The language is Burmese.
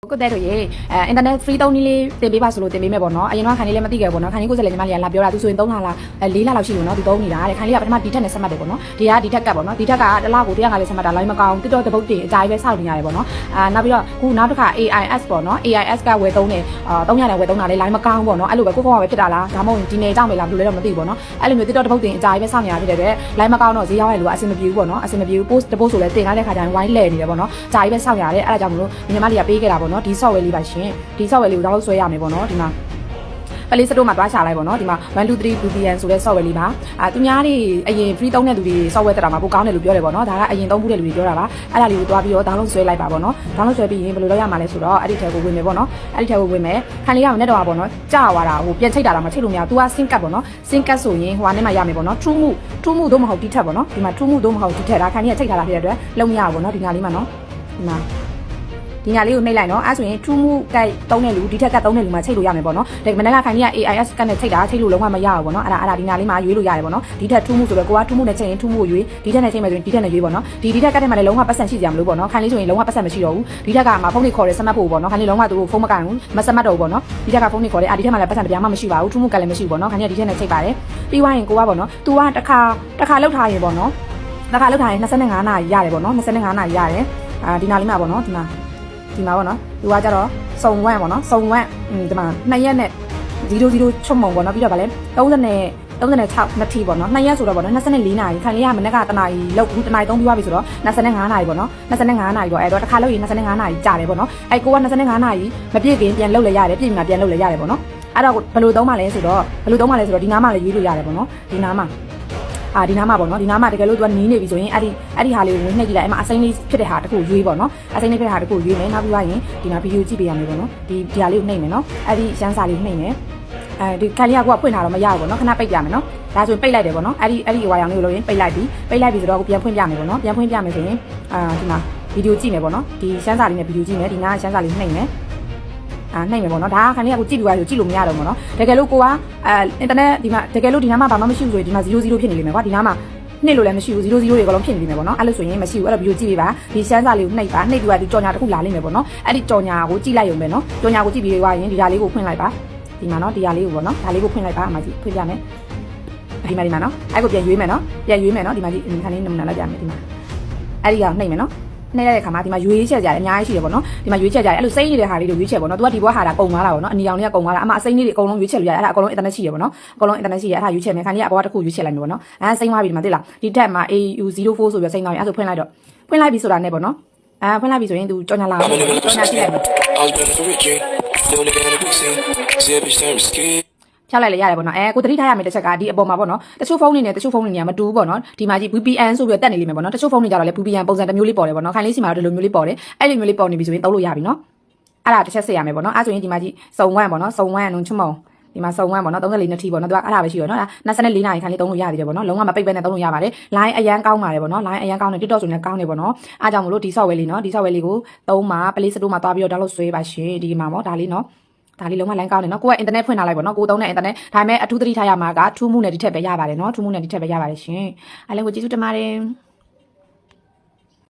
ကိုတဲ့တို့ရေအဲအင်တာနက် free သုံးနည်းလေးတင်ပေးပါဆိုလို့တင်ပေးမယ်ပေါ့နော်အရင်တော့ခိုင်လေးလည်းမသိခဲ့ဘူးပေါ့နော်ခိုင်လေးကိုယ်စလည်းညီမလေးကလာပြောတာသူဆိုရင်3လလားအဲ4လလောက်ရှိလို့နော်သူသုံးနေတာတဲ့ခိုင်လေးကပထမဒီထက်နဲ့ဆက်မှတ်တယ်ပေါ့နော်ဒီကဒီထက်ကတ်ပေါ့နော်ဒီထက်ကတစ်လကို150ဆက်မှတ်တာလိုင်းမကောင်းတစ်တော့တပုတ်တင်အကြိုက်ပဲစောင့်နေရတယ်ပေါ့နော်အာနောက်ပြီးတော့ခုနောက်တစ်ခါ AIS ပေါ့နော် AIS ကဝယ်သုံးတယ်အာ300နဲ့ဝယ်သုံးတာလေလိုင်းမကောင်းပေါ့နော်အဲ့လိုပဲကိုကောကပဲဖြစ်တာလားဒါမှမဟုတ်ဒီနယ်ကြောင့်ပဲလားဘယ်လိုလဲတော့မသိဘူးပေါ့နော်အဲ့လိုမျိုးတစ်တော့တပုတ်တင်အကြိုက်ပဲစောင့်နေရဖြစ်တဲ့အတွက်လိုင်းမကောင်းတော့ဈေးရောက်ရလို့အဆင်မပြေဘူးပေါ့နော်အဆင်မပြေဘူး post တပုတ်ဆိုလဲတင်ထားတဲ့ခါကျရင်ဝိုင်းလဲနေတယ်ပေါ့နော်အကြိုက်ပဲစောင့်ရတယ်အဲ့ဒါကြောင့်မလို့ညီမလေးကပေးခဲ့တာပေါ့နော်ဒီ software လေးပါရှင်ဒီ software လေးကို download ဆွဲရမယ်ပေါ့နော်ဒီမှာပလေးစတိုးမှာတွားချလိုက်ပေါ့နော်ဒီမှာ123 VPN ဆိုတဲ့ software လေးပါအာသူများတွေအရင် free သုံးတဲ့လူတွေ software တက်တာမှာပိုကောင်းတယ်လို့ပြောတယ်ပေါ့နော်ဒါကအရင်သုံးမှုတဲ့လူတွေပြောတာပါအဲ့ဒါလေးကိုတွားပြီးတော့ download ဆွဲလိုက်ပါပေါ့နော် download ဆွဲပြီးရင်ဘယ်လိုလုပ်ရမှာလဲဆိုတော့အဲ့ဒီထဲကိုဝင်မယ်ပေါ့နော်အဲ့ဒီထဲကိုဝင်မယ်ခံလေးရအောင်နဲ့တော့ပါပေါ့နော်ကြာသွားတာဟိုပြန်ချိတ်တာတော့မချိတ်လို့မရဘူး तू က sync card ပေါ့နော် sync card ဆိုရင်ဟိုကနေမှရမယ်ပေါ့နော် true မှု true မှုတော့မဟုတ်ဒီထက်ပေါ့နော်ဒီမှာ true မှုတော့မဟုတ်ဒီထက်ဒါခံလေးကချိတ်ထားတာဖြစ်တဲ့အတွက်လုံးမရဘူးပေါ့နော်ဒီညာလေးမှာနော်ဒီမှာ ဒီညာလေးကိုနှိပ်လိုက်နော်အဲဆိုရင် true move ကတ်တုံးတဲ့လူဒီထက်ကတ်တုံးတဲ့လူမှာချိတ်လို့ရမယ်ပေါ့နော်ဒါမနေ့ကခိုင်ကြီးက AIS ကတ်နဲ့ချိတ်တာချိတ်လို့လုံးဝမရဘူးပေါ့နော်အဲ့ဒါအဲ့ဒါဒီညာလေးမှာရွေးလို့ရတယ်ပေါ့နော်ဒီထက် true move ဆိုတော့ကိုက true move နဲ့ချိတ်ရင် true move ကိုရွေးဒီထက်နဲ့ချိတ်မယ်ဆိုရင်ဒီထက်နဲ့ရွေးပေါ့နော်ဒီဒီထက်ကတ်ထဲမှာလည်းလုံးဝပတ်စံရှိကြမလို့ပေါ့နော်ခိုင်လေးဆိုရင်လုံးဝပတ်စံမရှိတော့ဘူးဒီထက်ကမှဖုန်းလေးခေါ်တယ်စမတ်ဖို့ပေါ့နော်ခိုင်လေးလုံးဝသူဖုန်းမကန်ဘူးမစမတ်တော့ဘူးပေါ့နော်ဒီထက်ကဖုန်းလေးခေါ်တယ်အာဒီထက်မှလည်းပတ်စံတရားမှမရှိပါဘူး true move ကလည်းမရှိဘူးပေါ့နော်ခိုင်ကြီးကဒီထက်နဲ့ချိတ်ပါတယ်ပြီးသွားရင်ကိုကပေါ့နော် तू ကတစ်ခါတစ်ခါလောက်ထားရင်ပေါ့နော်တစ်ခါလောက်ထားရင်25နာရီရတယ်ပေါ့နော်25နာရီရတယ်အာဒီနာလေးမှာပေါ့နော်ဒီမှာ ဒီမှာပေါ့နော်သူကကြတော့စုံဝန့်ပေါ့နော်စုံဝန့်อืมဒီမှာ2ရက်နဲ့00ချွတ်မုံပေါ့နော်ပြီးတော့ဗာလဲ30နဲ့36နှစ်ထီပေါ့နော်2ရက်ဆိုတော့ပေါ့နော်24နာရီခံလေးရမနေ့ကတနာရီလောက်ဘူးတနာရီ3ပြီးသွားပြီဆိုတော့25နာရီပေါ့နော်25နာရီပေါ့အဲ့တော့တစ်ခါလောက်ရင်25နာရီကြာတယ်ပေါ့နော်အဲ့ကိုက25နာရီမပြည့်ခင်ပြန်လုပ်လဲရတယ်ပြည့်မှာပြန်လုပ်လဲရတယ်ပေါ့နော်အဲ့တော့ဘယ်လိုသုံးမှလဲဆိုတော့ဘယ်လိုသုံးမှလဲဆိုတော့ဒီနားမှာလည်းရွေးလို့ရတယ်ပေါ့နော်ဒီနားမှာ အာဒီနားမှာပေါ့နော်ဒီနားမှာတကယ်လို့သူကနီးနေပြီဆိုရင်အဲ့ဒီအဲ့ဒီဟာလေးကိုဝင်နှိပ်ကြည့်လိုက်အဲ့မှာအစိမ့်လေးဖြစ်တဲ့ဟာတစ်ခုရွေးပေါ့နော်အစိမ့်လေးဖြစ်တဲ့ဟာတစ်ခုရွေးမယ်နောက်ပြီးသွားရင်ဒီမှာဗီဒီယိုကြည့်ပေးရမယ်ပေါ့နော်ဒီဒီဟာလေးကိုနှိပ်မယ်နော်အဲ့ဒီရှမ်းစာလေးကိုနှိပ်မယ်အဲဒီခက်လေးကကိုကဖွင့်ထားတော့မရဘူးပေါ့နော်ခဏပိတ်ပြမယ်နော်ဒါဆိုရင်ပိတ်လိုက်တယ်ပေါ့နော်အဲ့ဒီအဲ့ဒီဝါရောင်လေးကိုလို့ရင်ပိတ်လိုက်ပြီပိတ်လိုက်ပြီဆိုတော့ကိုပြန်ဖွင့်ပြမယ်ပေါ့နော်ပြန်ဖွင့်ပြမယ်ဆိုရင်အာဒီမှာဗီဒီယိုကြည့်မယ်ပေါ့နော်ဒီရှမ်းစာလေးနဲ့ဗီဒီယိုကြည့်မယ်ဒီနားရှမ်းစာလေးနှိပ်မယ် အာနှိပ်မယ်ပေါ့နော်ဒါကခဏလေးကကိုကြည့်ပြီးသွားဆိုကြည့်လို့မရတော့ဘူးပေါ့နော်တကယ်လို့ကိုကအဲအင်တာနက်ဒီမှာတကယ်လို့ဒီနားမှာဘာမှမရှိဘူးဆိုရင်ဒီမှာ00ဖြစ်နေလိမ့်မယ်ကွာဒီနားမှာနှစ်လို့လည်းမရှိဘူး00တွေအကုန်လုံးဖြစ်နေလိမ့်မယ်ပေါ့နော်အဲ့လိုဆိုရင်မရှိဘူးအဲ့တော့ဗီဒီယိုကြည့်ပေးပါဒီရှမ်းစာလေးကိုနှိပ်ပါနှိပ်ပြီးတော့ဒီကြော်ညာတစ်ခုလာလိမ့်မယ်ပေါ့နော်အဲ့ဒီကြော်ညာကိုကြည့်လိုက်ရုံပဲနော်ကြော်ညာကိုကြည့်ပြီးသွားရင်ဒီဓာလေးကိုဖွင့်လိုက်ပါဒီမှာနော်ဒီဓာလေးကိုပေါ့နော်ဓာလေးကိုဖွင့်လိုက်ပါအမကြီးဖွင့်ပြမယ်ဒီမှာဒီမှာနော်အဲ့ကိုပြန်ရွေးမယ်နော်ပြန်ရွေးမယ်နော်ဒီမှာဒီခါလေးနမနာလိုက်ပြမယ်ဒီမှာအဲ့ဒီကနှိပ်မယ်နော် နှိပ်လိုက်တဲ့ခါမှာဒီမှာရွေးချက်ကြတယ်အများကြီးရှိတယ်ပေါ့နော်ဒီမှာရွေးချက်ကြတယ်အဲ့လိုစိမ့်နေတဲ့ဟာလေးတွေရွေးချက်ပေါ့နော်သူကဒီဘွားဟာတာကုံသွားတာပေါ့နော်အနီရောင်လေးကကုံသွားတာအမအစိမ့်လေးတွေအကုန်လုံးရွေးချက်လို့ရတယ်အဲ့ဒါအကုန်လုံးအင်တာနက်ရှိတယ်ပေါ့နော်အကုန်လုံးအင်တာနက်ရှိတယ်အဲ့ဒါရွေးချက်မယ်ခါလေးကအဘွားတစ်ခုရွေးချက်လိုက်မယ်ပေါ့နော်အဲစိမ့်သွားပြီဒီမှာသိလားဒီထက်မှာ AU04 ဆိုပြီးစိမ့်သွားပြီအဲ့ဆိုဖွင့်လိုက်တော့ဖွင့်လိုက်ပြီဆိုတာနဲ့ပေါ့နော်အဲဖွင့်လိုက်ပြီဆိုရင်သူကြော်ညာလာအောင်ကြော်ညာကြည့်လိုက်မယ် I was better for Ricky. Still nigga in the big scene. Zip is turn skin. ဖြောက်လိုက်လေရတယ်ပေါ့နော်အဲကိုတတိထားရမယ်တစ်ချက်ကဒီအပေါ်မှာပေါ့နော်တချို့ဖုန်းတွေနဲ့တချို့ဖုန်းတွေနဲ့မတူဘူးပေါ့နော်ဒီမှာကြီး VPN ဆိုပြီးတော့တက်နေလိမ့်မယ်ပေါ့နော်တချို့ဖုန်းတွေကြတော့လေ VPN ပုံစံတစ်မျိုးလေးပေါ်တယ်ပေါ့နော်ခိုင်လေးစီမှာတော့ဒီလိုမျိုးလေးပေါ်တယ်အဲ့လိုမျိုးလေးပေါ်နေပြီဆိုရင်သုံးလို့ရပြီနော်အဲ့ဒါတစ်ချက်ဆက်ရမယ်ပေါ့နော်အဲ့ဆိုရင်ဒီမှာကြီးစုံဝမ်ပေါ့နော်စုံဝမ်နုံချမုံဒီမှာစုံဝမ်ပေါ့နော်34နှစ်ထိပေါ့နော်သူကအဲ့ဒါပဲရှိရနော်ဒါ24နာရီခိုင်လေးသုံးလို့ရသေးတယ်ပေါ့နော်လုံးဝမပိတ်ပဲနဲ့သုံးလို့ရပါတယ် line အရန်ကောင်းပါတယ်ပေါ့နော် line အရန်ကောင်းတယ် TikTok ဆိုရင်ကောင်းတယ်ပေါ့နော်အားကြောင့်မလို့ဒီ software လေးနော်ဒီ software လေးကိုသုံးမှာ Play Store မှာသွားပြီးတော့ download ဆွဲပါရှင်ဒီမှာပေါ့ဒါလေးနော် ဒါလေးလုံးဝ line ကောင်းတယ်နော်ကိုကအင်တာနက်ဖွင့်ထားလိုက်ပေါ့နော်ကိုသုံးတဲ့ internet ဒါပေမဲ့အထူးသတိထားရမှာကထူးမှုနဲ့ဒီထက်ပဲရပါတယ်နော်ထူးမှုနဲ့ဒီထက်ပဲရပါတယ်ရှင်အားလုံးကိုကျေးဇူးတင်ပါတယ်